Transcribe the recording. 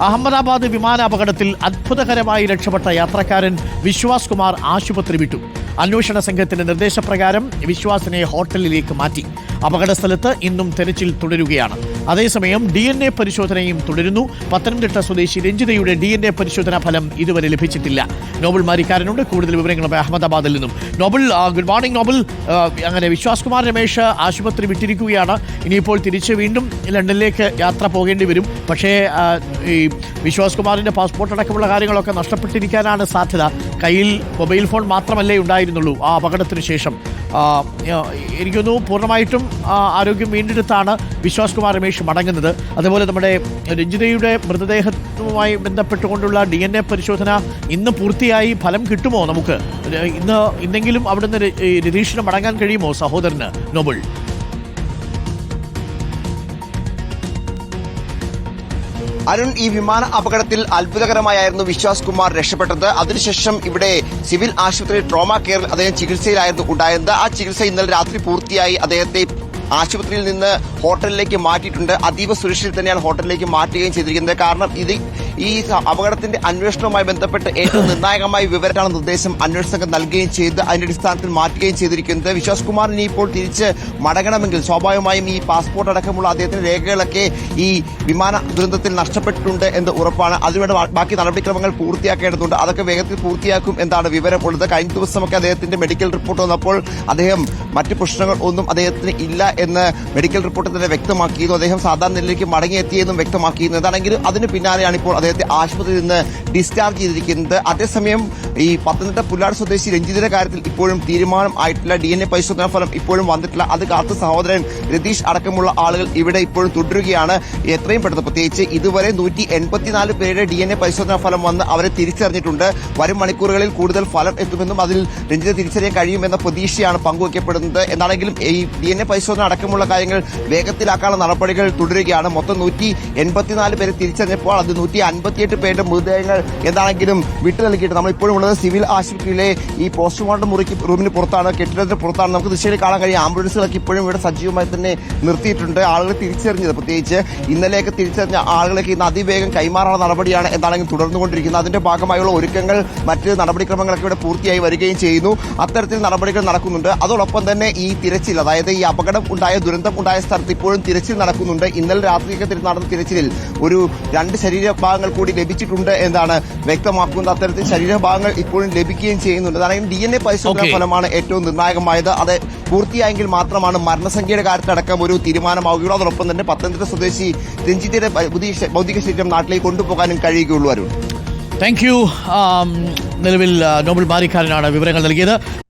അഹമ്മദാബാദ് വിമാനാപകടത്തിൽ അത്ഭുതകരമായി രക്ഷപ്പെട്ട യാത്രക്കാരൻ വിശ്വാസ് കുമാർ ആശുപത്രി വിട്ടു. അന്വേഷണ സംഘത്തിന്റെ നിർദ്ദേശപ്രകാരം വിശ്വാസിനെ ഹോട്ടലിലേക്ക് മാറ്റി. അപകട സ്ഥലത്ത് ഇന്നും തെരച്ചിൽ തുടരുകയാണ്. അതേസമയം ഡി എൻ എ പരിശോധനയും തുടരുന്നു. പത്തനംതിട്ട സ്വദേശി രഞ്ജിതയുടെ ഡി എൻ എ പരിശോധനാ ഫലം ഇതുവരെ ലഭിച്ചിട്ടില്ല. നോബൽ മാരിക്കാരനുണ്ട്. കൂടുതൽ വിവരങ്ങളുമായി അഹമ്മദാബാദിൽ നിന്നും. Nobel good morning Nobel. അങ്ങനെ വിശ്വാസ് കുമാർ രമേശ് ആശുപത്രി വിട്ടിരിക്കുകയാണ്. ഇനിയിപ്പോൾ തിരിച്ച് വീണ്ടും ലണ്ടനിലേക്ക് യാത്ര പോകേണ്ടി വരും. പക്ഷേ ഈ വിശ്വാസ് കുമാറിന്റെ പാസ്പോർട്ട് അടക്കമുള്ള കാര്യങ്ങളൊക്കെ നഷ്ടപ്പെട്ടിരിക്കാനാണ് സാധ്യത. കയ്യിൽ മൊബൈൽ ഫോൺ മാത്രമല്ലേ ഉണ്ടായിരുന്നുള്ളൂ ആ അപകടത്തിന് ശേഷം. ആ, ആ, എനിക്ക് തോന്നുന്നു പൂർണമായിട്ടും ആരോഗ്യം വീണ്ടെടുത്താണ് വിശ്വാസ് കുമാർ രമേശ് മടങ്ങുന്നത്. അതുപോലെ നമ്മുടെ രഞ്ജിതയുടെ മൃതദേഹവുമായി ബന്ധപ്പെട്ടുകൊണ്ടുള്ള ഡി എൻ എ പരിശോധന ഇന്ന് പൂർത്തിയായി ഫലം കിട്ടുമോ നമുക്ക്? ഇന്ന് ഇന്നെങ്കിലും അവിടുന്ന് രതീഷിന് മടങ്ങാൻ കഴിയുമോ സഹോദരന് നോബിൾ? അരുൺ ഈ വിമാന അപകടത്തിൽ അത്ഭുതകരമായിരുന്നു വിശ്വാസ് കുമാർ രക്ഷപ്പെട്ടത്. അതിനുശേഷം ഇവിടെ സിവിൽ ആശുപത്രി ട്രോമ കെയറിൽ അദ്ദേഹം ചികിത്സയിലായിരുന്നു ഉണ്ടായിരുന്നത്. ആ ചികിത്സ ഇന്നലെ രാത്രി പൂർത്തിയായി അദ്ദേഹത്തെ ആശുപത്രിയിൽ നിന്ന് ഹോട്ടലിലേക്ക് മാറ്റിയിട്ടുണ്ട്. അതീവ സുരക്ഷയിൽ തന്നെയാണ് ഹോട്ടലിലേക്ക് മാറ്റുകയും ചെയ്തിരിക്കുന്നത്. കാരണം ഇത് ഈ അപകടത്തിന്റെ അന്വേഷണവുമായി ബന്ധപ്പെട്ട് ഏറ്റവും നിർണായകമായ വിവരമാണ് നിർദ്ദേശം അന്വേഷണ സംഘം നൽകുകയും ചെയ്ത് അതിന്റെ അടിസ്ഥാനത്തിൽ മാറ്റുകയും ചെയ്തിരിക്കുന്നത്. വിശ്വാസ് കുമാറിന് ഇപ്പോൾ തിരിച്ച് മടങ്ങണമെങ്കിൽ സ്വാഭാവികമായും ഈ പാസ്പോർട്ട് അടക്കമുള്ള അദ്ദേഹത്തിന്റെ രേഖകളൊക്കെ ഈ വിമാന ദുരന്തത്തിൽ നഷ്ടപ്പെട്ടിട്ടുണ്ട് എന്ന് ഉറപ്പാണ്. അതിനുവേണ്ട ബാക്കി നടപടിക്രമങ്ങൾ പൂർത്തിയാക്കേണ്ടതുണ്ട്. അതൊക്കെ വേഗത്തിൽ പൂർത്തിയാക്കും എന്നാണ് വിവരമുള്ളത്. കഴിഞ്ഞ ദിവസമൊക്കെ അദ്ദേഹത്തിന്റെ മെഡിക്കൽ റിപ്പോർട്ട് വന്നപ്പോൾ അദ്ദേഹം മറ്റ് പ്രശ്നങ്ങൾ ഒന്നും അദ്ദേഹത്തിന് ഇല്ല എന്ന് മെഡിക്കൽ റിപ്പോർട്ടിൽ തന്നെ വ്യക്തമാക്കിയിരുന്നു. അദ്ദേഹം സാധാരണ നിലയിലേക്ക് മടങ്ങിയെത്തിയെന്നും വ്യക്തമാക്കിയിരുന്നു. എന്താണെങ്കിലും അതിന് പിന്നാലെയാണ് ഇപ്പോൾ അദ്ദേഹത്തെ ആശുപത്രിയിൽ നിന്ന് ഡിസ്ചാർജ് ചെയ്തിരിക്കുന്നത്. അതേസമയം ഈ പത്തനംതിട്ട പുല്ലാട് സ്വദേശി രഞ്ജിതിന്റെ കാര്യത്തിൽ ഇപ്പോഴും തീരുമാനം ആയിട്ടില്ല. ഡി എൻ എ പരിശോധനാ ഫലം ഇപ്പോഴും വന്നിട്ടില്ല. അത് കാത്ത് സഹോദരൻ രതീഷ് അടക്കമുള്ള ആളുകൾ ഇവിടെ ഇപ്പോഴും തുടരുകയാണ്. എത്രയും പെട്ടെന്ന് പ്രത്യേകിച്ച് ഇതുവരെ നൂറ്റി എൺപത്തിനാല് പേരുടെ ഡി എൻ എ പരിശോധനാ ഫലം വന്ന് അവരെ തിരിച്ചറിഞ്ഞിട്ടുണ്ട്. വരും മണിക്കൂറുകളിൽ കൂടുതൽ ഫലം എത്തുമെന്നും അതിൽ രഞ്ജിത തിരിച്ചറിയാൻ കഴിയുമെന്ന പ്രതീക്ഷയാണ് പങ്കുവയ്ക്കപ്പെടുന്നത് എന്നാണെങ്കിലും ഈ ഡി എൻ എ പരിശോധന അടക്കമുള്ള കാര്യങ്ങൾ വേഗത്തിലാക്കാനുള്ള നടപടികൾ തുടരുകയാണ്. മൊത്തം നൂറ്റി എൺപത്തിനാല് പേരെ തിരിച്ചറിഞ്ഞപ്പോൾ അത് നൂറ്റി അൻപത്തിയെട്ട് പേരുടെ മൃതദേഹങ്ങൾ എന്താണെങ്കിലും വിട്ടു നൽകിയിട്ട് നമ്മൾ ഇപ്പോഴും ഉള്ളത് സിവിൽ ആശുപത്രിയിലെ ഈ പോസ്റ്റ്മോർട്ടം മുറിക്ക് റൂമിന് പുറത്താണ് കെട്ടിടത്തിന് പുറത്താണ്. നമുക്ക് ദൃശ്യത്തിൽ കാണാൻ കഴിയും. ആംബുലൻസുകളൊക്കെ ഇപ്പോഴും ഇവിടെ സജീവമായി തന്നെ നിർത്തിയിട്ടുണ്ട്. ആളുകൾ തിരിച്ചറിഞ്ഞത് പ്രത്യേകിച്ച് ഇന്നലെയൊക്കെ തിരിച്ചറിഞ്ഞ ആളുകളൊക്കെ ഇന്ന് അതിവേഗം കൈമാറാനുള്ള നടപടിയാണ് എന്താണെങ്കിലും തുടർന്നുകൊണ്ടിരിക്കുന്നത്. അതിന്റെ ഭാഗമായുള്ള ഒരുക്കങ്ങൾ മറ്റ് നടപടിക്രമങ്ങളൊക്കെ ഇവിടെ പൂർത്തിയായി വരികയും ചെയ്യുന്നു. അത്തരത്തിൽ നടപടികൾ നടക്കുന്നുണ്ട്. അതോടൊപ്പം തന്നെ ഈ തിരച്ചിൽ അതായത് ഈ അപകടം ഉണ്ടായ ദുരന്തം ഉണ്ടായ സ്ഥലത്ത് ഇപ്പോഴും തിരച്ചിൽ നടക്കുന്നുണ്ട്. ഇന്നലെ രാത്രിയൊക്കെ തിരി- നടന്ന തിരച്ചിലിൽ ഒരു രണ്ട് ശരീരഭാഗങ്ങൾ കൂടി ലഭിച്ചിട്ടുണ്ട് എന്നാണ് വ്യക്തമാക്കുന്നത്. അത്തരത്തിൽ ശരീരഭാഗങ്ങൾ ഇപ്പോഴും ലഭിക്കുകയും ചെയ്യുന്നുണ്ട്. അതായത് ഡി എൻ എ പരിശോധനാ ഫലമാണ് ഏറ്റവും നിർണായകമായത്. അത് പൂർത്തിയായെങ്കിൽ മാത്രമാണ് മരണസംഖ്യയുടെ കാര്യത്തിലടക്കം ഒരു തീരുമാനമാവുകയുള്ളൂ. അതോടൊപ്പം തന്നെ പത്തനംതിട്ട സ്വദേശി രഞ്ജിത്തിന്റെ ഭൗതിക- ഭൗതിക ശരീരം നാട്ടിലേക്ക് കൊണ്ടുപോകാനും കഴിയുകയുള്ളൂ അരുൺ. താങ്ക് യു നിലവിൽ നോബൽ ബാരിക്കാരനാണ് വിവരങ്ങൾ നൽകിയത്.